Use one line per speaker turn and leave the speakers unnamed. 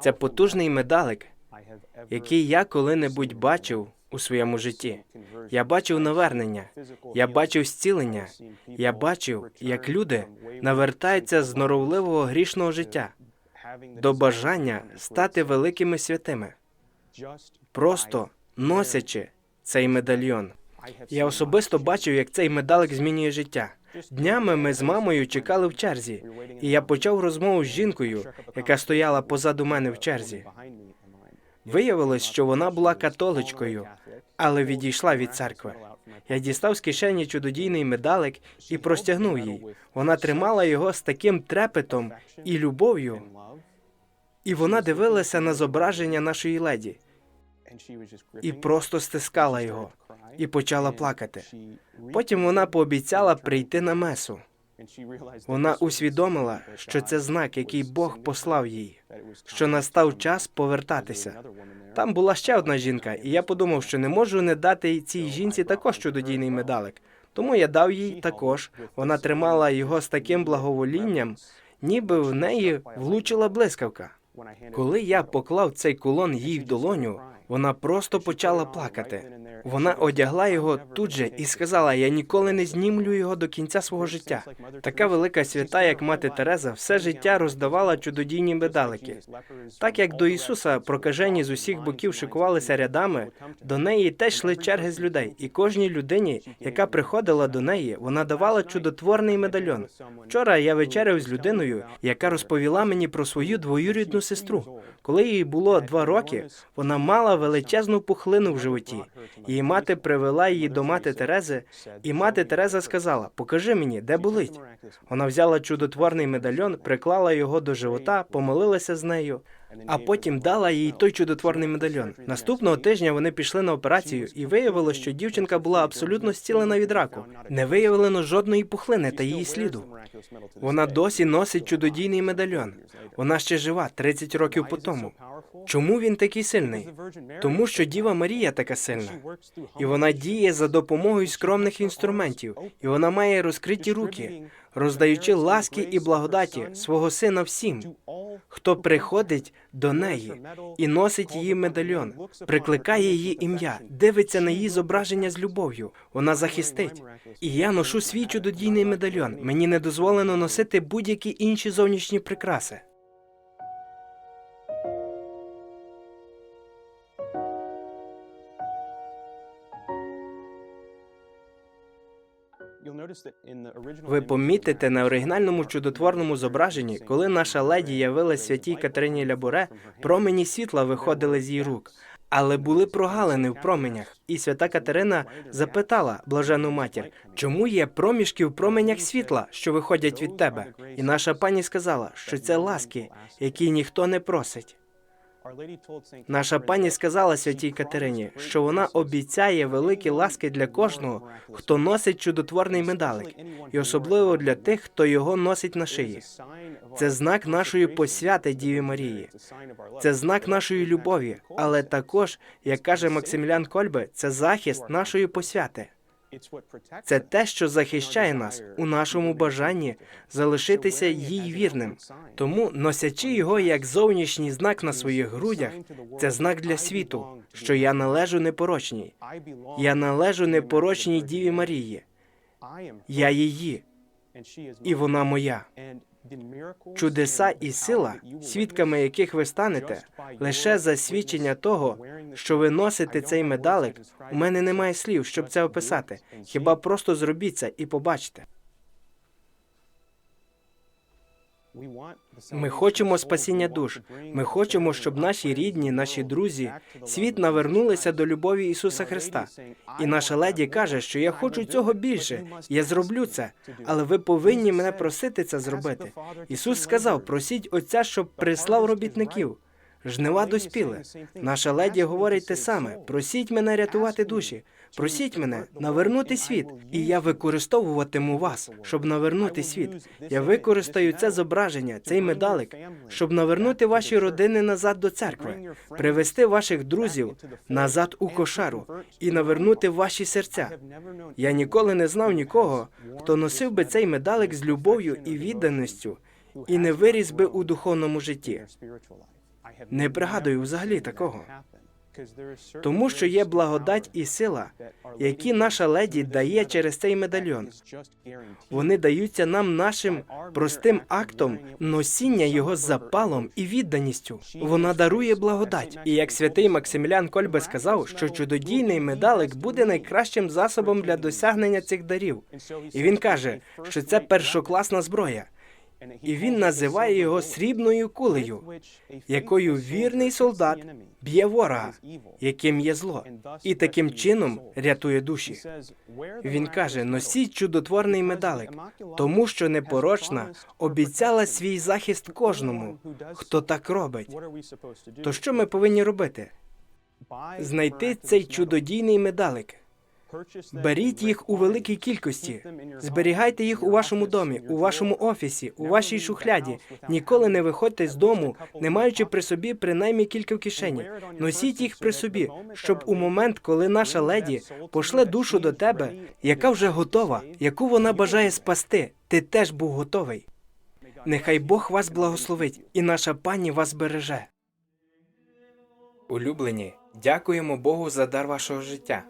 Це потужний медалик, який я коли-небудь бачив у своєму житті. Я бачив навернення, я бачив зцілення, я бачив, як люди навертаються з норовливого грішного життя до бажання стати великими святими, просто носячи цей медальйон. Я особисто бачив, як цей медалик змінює життя. Днями ми з мамою чекали в черзі, і я почав розмову з жінкою, яка стояла позаду мене в черзі. Виявилось, що вона була католичкою, але відійшла від церкви. Я дістав з кишені чудодійний медалик і простягнув їй. Вона тримала його з таким трепетом і любов'ю, і вона дивилася на зображення нашої леді і просто стискала його і почала плакати. Потім вона пообіцяла прийти на месу. Вона усвідомила, що це знак, який Бог послав їй, що настав час повертатися. Там була ще одна жінка, і я подумав, що не можу не дати цій жінці також чудодійний медалик. Тому я дав їй також. Вона тримала його з таким благоволінням, ніби в неї влучила блискавка. Коли я поклав цей кулон їй в долоню, вона просто почала плакати. Вона одягла його тут же і сказала: Я ніколи не знімлю його до кінця свого життя. Така велика свята, як мати Тереза, все життя роздавала чудодійні медалики. Так як до Ісуса прокажені з усіх боків шикувалися рядами, до неї теж йшли черги з людей, і кожній людині, яка приходила до неї, вона давала чудотворний медальйон. Вчора я вечеряв з людиною, яка розповіла мені про свою двоюрідну сестру. Коли їй було два роки, вона мала величезну пухлину в животі. Її мати привела її до мати Терези, і мати Тереза сказала: Покажи мені, де болить. Вона взяла чудотворний медальйон, приклала його до живота, помолилася з нею, а потім дала їй той чудотворний медальйон. Наступного тижня вони пішли на операцію, і виявилось, що дівчинка була абсолютно зцілена від раку. Не виявлено жодної пухлини та її сліду. Вона досі носить чудодійний медальйон. Вона ще жива 30 років по тому. Чому він такий сильний? Тому що Діва Марія така сильна, і вона діє за допомогою скромних інструментів, і вона має розкриті руки, роздаючи ласки і благодаті свого сина всім, хто приходить до неї і носить її медальйон, прикликає її ім'я, дивиться на її зображення з любов'ю. Вона захистить. І я ношу свій чудодійний медальйон. Мені не дозволено носити будь-які інші зовнішні прикраси. Ви помітите на оригінальному чудотворному зображенні, коли наша леді явилась святій Катерині Лябуре, промені світла виходили з її рук, але були прогалини в променях. І свята Катерина запитала блажену матір, чому є проміжки в променях світла, що виходять від тебе? І наша пані сказала, що це ласки, які ніхто не просить. Наша пані сказала святій Катерині, що вона обіцяє великі ласки для кожного, хто носить чудотворний медалик, і особливо для тих, хто його носить на шиї. Це знак нашої посвяти Діві Марії, це знак нашої любові, але також, як каже Максимілян Кольбе, це захист нашої посвяти. Це те, що захищає нас у нашому бажанні залишитися їй вірним. Тому, носячи його як зовнішній знак на своїх грудях, це знак для світу, що я належу непорочній. Я належу непорочній Діві Марії. Я її, і вона моя. Чудеса і сила, свідками яких ви станете, лише за свідчення того, що ви носите цей медалик. У мене немає слів, щоб це описати. Хіба просто зробіть це і побачите. Ми хочемо спасіння душ. Ми хочемо, щоб наші рідні, наші друзі, світ навернулися до любові Ісуса Христа. І наша леді каже, що я хочу цього більше. Я зроблю це, але ви повинні мене просити це зробити. Ісус сказав: просіть Отця, щоб прислав робітників. Жнива доспіли. Наша леді говорить те саме: просіть мене рятувати душі. Просіть мене навернути світ, і я використовуватиму вас, щоб навернути світ. Я використаю це зображення, цей медалик, щоб навернути ваші родини назад до церкви, привести ваших друзів назад у кошару і навернути ваші серця. Я ніколи не знав нікого, хто носив би цей медалик з любов'ю і відданістю, і не виріс би у духовному житті. Не пригадую взагалі такого. Тому що є благодать і сила, які наша леді дає через цей медальйон. Вони даються нам нашим простим актом носіння його з запалом і відданістю. Вона дарує благодать. І як святий Максимілян Кольбе сказав, що чудодійний медалик буде найкращим засобом для досягнення цих дарів. І він каже, що це першокласна зброя. І він називає його срібною кулею, якою вірний солдат б'є ворога, яким є зло, і таким чином рятує душі. Він каже: носіть чудотворний медалик, тому що непорочна обіцяла свій захист кожному, хто так робить. То що ми повинні робити? Знайти цей чудодійний медалик. Беріть їх у великій кількості, зберігайте їх у вашому домі, у вашому офісі, у вашій шухляді. Ніколи не виходьте з дому, не маючи при собі принаймні кілька в кишені. Носіть їх при собі, щоб у момент, коли наша леді пошле душу до тебе, яка вже готова, яку вона бажає спасти, ти теж був готовий. Нехай Бог вас благословить, і наша пані вас береже. Улюблені, дякуємо Богу за дар вашого життя.